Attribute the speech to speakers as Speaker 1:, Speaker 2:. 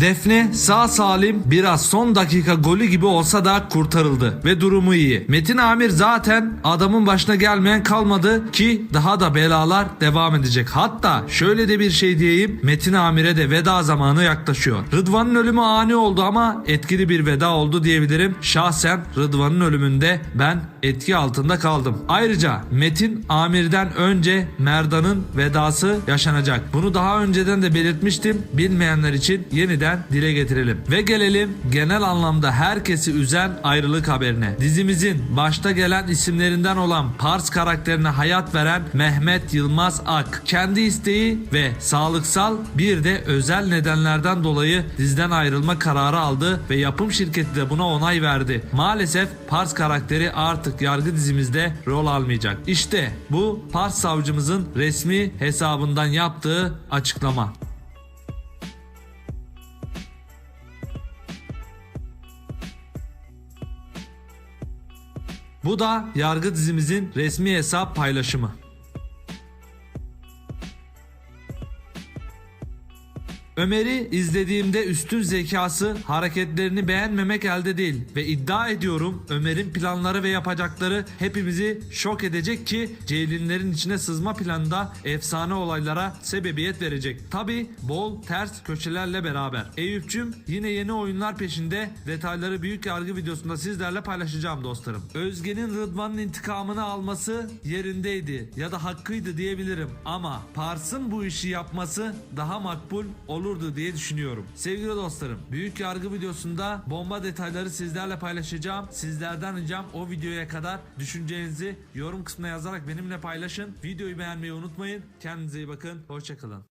Speaker 1: Defne sağ salim biraz son dakika golü gibi olsa da kurtarıldı ve durumu iyi. Metin Amir zaten adamın başına gelmeyen kalmadı ki daha da belalar devam edecek. Hatta şöyle de bir şey diyeyim Metin Amir'e de veda zamanı yaklaşıyor. Rıdvan'ın ölümü ani oldu ama etkili bir veda oldu diyebilirim. Şahsen Rıdvan'ın ölümünde ben etki altında kaldım. Ayrıca Metin Amir'den önce Merdan'ın vedası yaşanacak. Bunu daha önceden de belirtmiştim. Bilmeyenler için yeniden dile getirelim. Ve gelelim genel anlamda herkesi üzen ayrılık haberine. Dizimizin başta gelen isimlerinden olan Pars karakterine hayat veren Mehmet Yılmaz Ak. Kendi isteği ve sağlıksal bir de özel nedenlerden dolayı diziden ayrılma kararı aldı ve yapım şirketi de buna onay verdi. Maalesef Pars karakteri artık yargı dizimizde rol almayacak. İşte bu Pars savcımızın resmi hesabından yaptığı açıklama. Bu da yargı dizimizin resmi hesap paylaşımı. Ömer'i izlediğimde üstün zekası, hareketlerini beğenmemek elde değil ve iddia ediyorum Ömer'in planları ve yapacakları hepimizi şok edecek ki Ceylinlerin içine sızma planında efsane olaylara sebebiyet verecek. Tabi bol ters köşelerle beraber. Eyüp'cüm yine yeni oyunlar peşinde detayları büyük yargı videosunda sizlerle paylaşacağım dostlarım. Özge'nin Rıdvan'ın intikamını alması yerindeydi ya da hakkıydı diyebilirim ama Pars'ın bu işi yapması daha makbul olurdu diye düşünüyorum. Sevgili dostlarım, büyük yargı videosunda bomba detayları sizlerle paylaşacağım. Sizlerden ricam o videoya kadar düşüncelerinizi yorum kısmına yazarak benimle paylaşın. Videoyu beğenmeyi unutmayın. Kendinize iyi bakın. Hoşçakalın.